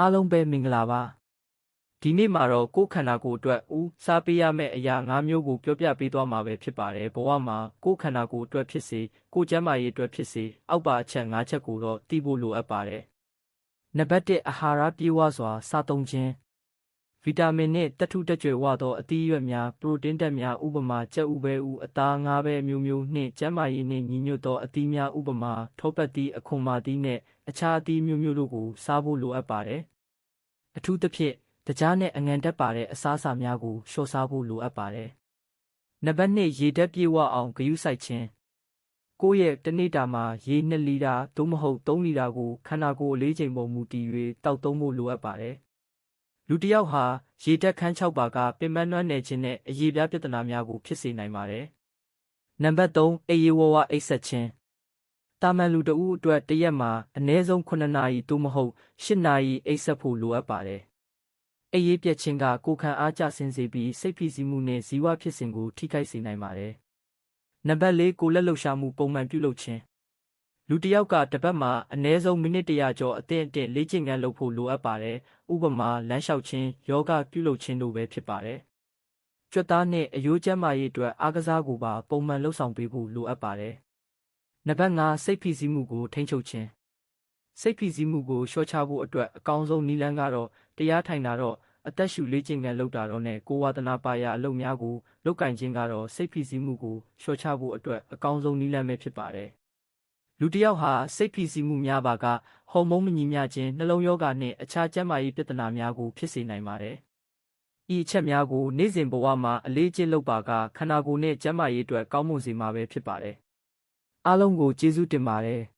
အားလုံးပဲမင်္ဂလာပါဒီနေ့မှာတော့ကိုယ်ခန္ဓာကိုယ်အတွက်ဦးစားပေးရမယ့်အရာ၅မျိုးကိုပြောပြပေးသွားမှာပဲဖြစ်ပါတယ်ဘဝမှာကိုယ်ခန္ဓာကိုယ်အတွက်ဖြစ်စေကိုယ်ကျန်းမာရေးအတွက်ဖြစ်စေအောက်ပါအချက်၅ချက်ကိုတော့သိဖို့လိုအပ်ပါတယ်နံပါတ်၁အာဟာရပြည့်ဝစွာစားသုံးခြင်း ဗီတာမင်နှင့်တက်ထုတက်ကြွယ်ဝသောအသီးအရွက်များပရိုတင်းဓာတ်များဥပမာကြက်ဥပဲဥအသားငါးပဲအမျိုးမျိုးနှင့်ကျန်းမာရေးနှင့်ညီညွတ်သောအသီးများဥပမာထောပတ်သီးအခွန်မာသီးနှင့်အခြားအသီးမျိုးမျိုးတို့ကိုစားဖို့လိုအပ်ပါတယ်အထူးသဖြင့်တကြားနဲ့အငံတက်ပါတဲ့အစားအစာများကိုလျှော့စားဖို့လိုအပ်ပါတယ်နံပါတ်2ရေဓာတ်ပြည့်ဝအောင်ဂရုစိုက်ခြင်းကိုယ့်ရဲ့တစ်နေ့တာမှာရေ2လီတာသို့မဟုတ်3လီတာကိုခန္ဓာကိုယ်အလေးချိန်ပေါ်မူတည်၍တောက်သုံးဖို့လိုအပ်ပါတယ်။ လူတစ်ယောက်ဟာရေဓာတ်ခန်း6ပါကပင်ပန်းနွမ်းနယ်ခြင်းနဲ့အရေးပြားပြဿနာများကိုဖြစ်စေနိုင်ပါတယ်။နံပါတ်3အေးရေဝဝအိပ်ဆက်ခြင်းတာမန်လူတစ်ဦးအတွက်တစ်ရက်မှာအနည်းဆုံး9နာရီသို့မဟုတ်10နာရီအိပ်ဆက်ဖို့လိုအပ်ပါတယ်။အေးရေးပြက်ခြင်းကကိုယ်ခံအားကျဆင်းစေပြီးစိတ်ဖိစီးမှုနဲ့ဇီဝဖြစ်စဉ်ကိုထိခိုက်စေနိုင်ပါတယ်။နံပါတ်၄ကိုယ်လက်လှုပ်ရှားမှုပုံမှန်ပြုလုပ်ခြင်း လူတစ်ယောက်ကတစ်ပတ်မှာအနည်းဆုံးမိနစ်တရာကျော်အသင့်အတင့်လေ့ကျင့်ခန်းလုပ်ဖို့လိုအပ်ပါတယ်။ဥပမာလမ်းလျှောက်ခြင်း၊ယောဂပြုလုပ်ခြင်းတို့ပဲဖြစ်ပါတယ်။ကြွက်သားနဲ့အယိုးကျန်းမာရေးအတွက်အားကစားကိုပါပုံမှန်လှုပ်ဆောင်ပေးဖို့လိုအပ်ပါတယ်။နံပါတ်5စိတ်ဖိစီးမှုကိုထိန်းချုပ်ခြင်းစိတ်ဖိစီးမှုကိုလျှော့ချဖို့အတွက်အကောင်းဆုံးနည်းလမ်းကတော့တရားထိုင်တာတော့အသက်ရှူလေ့ကျင့်ခန်းလုပ်တာတော့နဲ့ကိုယ်ဝါသနာပါရာအလုပ်များကိုလုပ်ကင်ခြင်းကတော့စိတ်ဖိစီးမှုကိုလျှော့ချဖို့အတွက်အကောင်းဆုံးနည်းလမ်းပဲဖြစ်ပါတယ်။ လူတစ်ယောက်ဟာစိတ်ဖိစီးမှုများပါကဟော်မုန်းမညီမျှခြင်းနှလုံးရောဂါနဲ့အခြားကျန်းမာရေးပြဿနာများကိုဖြစ်စေနိုင်ပါတယ်။ဤအချက်များကိုနေ့စဉ်ဘဝမှာအလေးကျင့်လုပ်ပါကခန္ဓာကိုယ်နဲ့ကျန်းမာရေးအတွက်ကောင်းမွန်စေမှာပဲဖြစ်ပါတယ်။အားလုံးကိုကျေးဇူးတင်ပါတယ်။